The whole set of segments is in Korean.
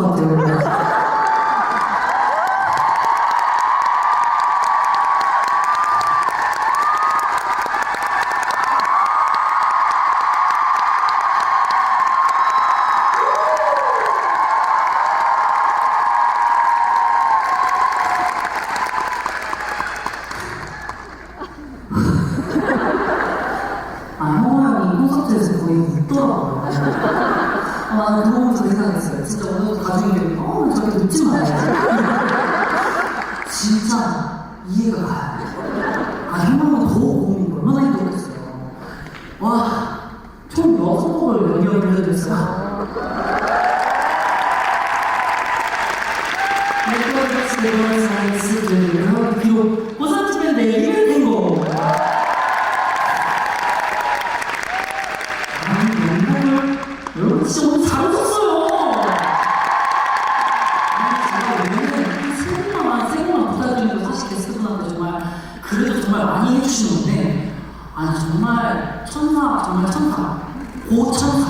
같아요. 아, 형호 형이 콘서트에서 거의 웃더라고요. 아, 나는 그거 보면서 생각했어요. 진짜 오늘 나중에, 어, 저렇게 웃지 말아야지. 진짜 이해가 가요. 아, 형형은 더 고민이 얼마나 힘들었겠어요. 와, 총 여섯 곡을 연기를 해줬어요. 네트워크스의 사이즈들 비록 정말 많이 해주시는데 아니 정말 천사, 정말 천사, 고천사.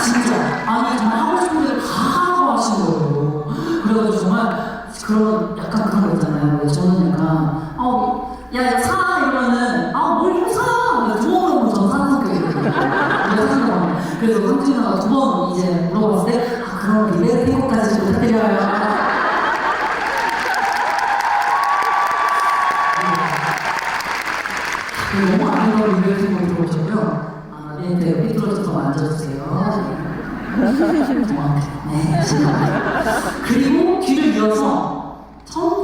진짜 아니 정말 하고 싶은 걸다 하고 하신 거예요. 그래가지고 정말 그런 약간 그런 거 있잖아요. 왜 저는 약간 어야사 이러면은 아뭘 사 두번 먹으면 전 사는 성격이거든요. 내가 사는 거. 그래서 상진아가 두번 이제 물어봤을 때 아 그럼 리베 페이퍼까지 좀 부탁드려요. 네, 너무 걸 리베 페이퍼 들어오셨고요. 아, 네, 네, 삐뚤어져서 앉아주세요. 네, 진짜. 그리고 뒤를 이어서 1950년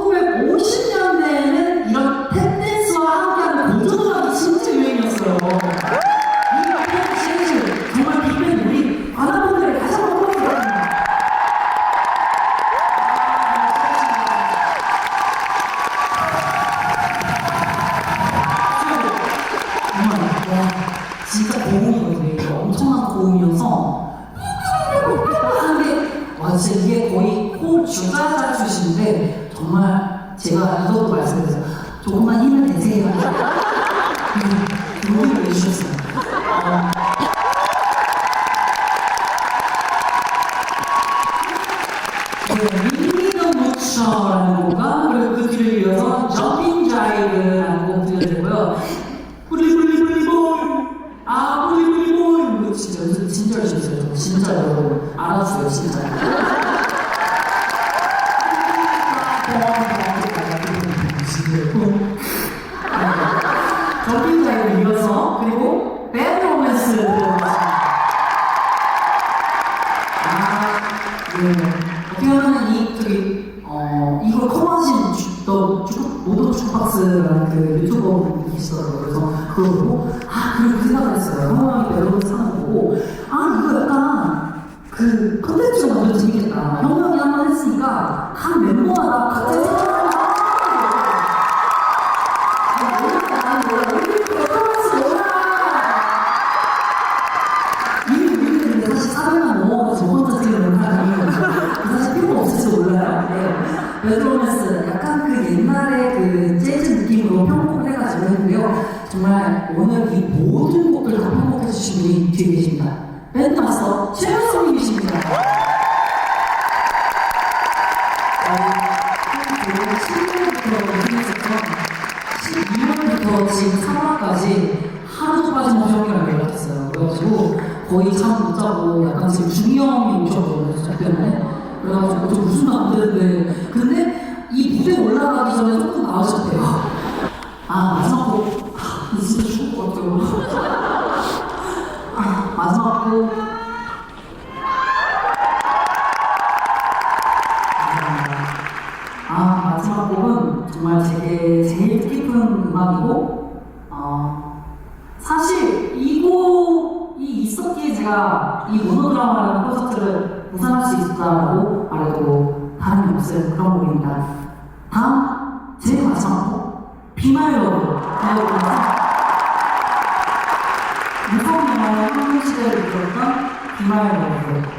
진짜 이게 거의 코 주가자 출신인데 정말 제가 이것도 말씀드렸어요. 조금만 힘을 내세요. 음, 용기를 내주셨어요. 어, 네, 미니더 무처라는 곡과 그리고 그 뒤를 이어서 점핑 자이브라는 곡 들려드리고요. 뿌리뿌리뿌리볼 아 뿌리뿌리볼 이거 진짜 연습 진짜 열심히 했어요. 진짜 여러분 알아주세요 진짜. 점핑 자이브 이어서 그리고 배드 로맨스 들어봤습니다. 아, 네. 어떻게 하면은 이, 저기, 어, 이걸 커버하신 주, 또, 주, 모도 주박스라는 그 유튜버 분이 계시더라고요. 그래서 그걸 보고, 아, 그리고 그 생각을 했어요. 형형이 멜로디 사는 거 보고, 아, 이거 약간, 그, 컨텐츠가 완전 재밌겠다. 형형이 한번 했으니까, 각 멤버마다 각자을 아, 몰랐다. 나는 몰라. 우리 커버스 몰라. 이미 우리는 근데 사실 400만 넘어가서 혼자 찍는 영상이 사실 필요가 없을지 몰라요. 네. 레드로맨스 약간 그 옛날에 그 재즈 느낌으로 편곡을 해가지고 했고요. 정말 오늘 이 모든 곡들 다 편곡해 주신 분이 뒤에 계십니다. 밴드 마스터 최현성님이십니다. 그 12월부터 지금 3월까지 하루도 빠짐없이 형이랑 연락했어요. 그래가지고 거의 잠 못 자고 약간 지금 중이염이 저 때문에. 그래가지고 좀 웃으면 안 되는데. 근데 이 무대 올라가기 전에 조금 나으셨대요. 아, 마지막 곡. 아, 진짜 죽을 것 같아요. 아, 마지막 곡. 아, 마지막 곡은 정말 제게 제일 뜻깊은 음악이고, 어, 사실 이 곡이 이 모노드라마라는 콘서트를 우승할 수 있다고 말해도 다름이 없어요. 그런 곡입니다. 다음 제일 마지막으로 비말로 배워보면서 무서운 영화의 한국 시대를 이끌었던 비말로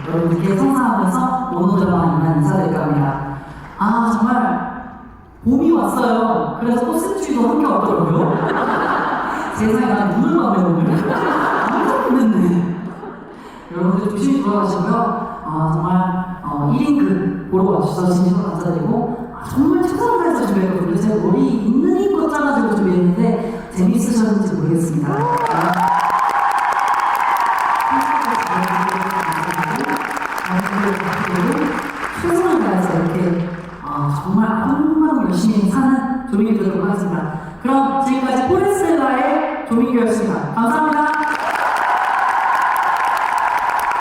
여러분께 상상하면서 오늘 드라마 이만 인사드릴까 합니다. 아 정말 봄이 왔어요. 그래서 꽃샘추위도 함께 왔더라고요. 세상에 난 눈을 감네 오늘. 깜짝 놀랐네. 여러분들 조심히 돌아가시고요. 아, 정말 어, 1인극 보러 와주셔서 진심으로 감사드리고 아, 정말 최선을 다해서 준비했거든요. 제가 머리 있는 힘껏 짜가지고 준비했는데 재밌으셨는지 모르겠습니다. 아, 최선을 다해서 이렇게 아, 정말 아무만 열심히 사는 조민규 되도록 하겠습니다. 그럼 지금까지 포레스라의 조민규였습니다. 감사합니다.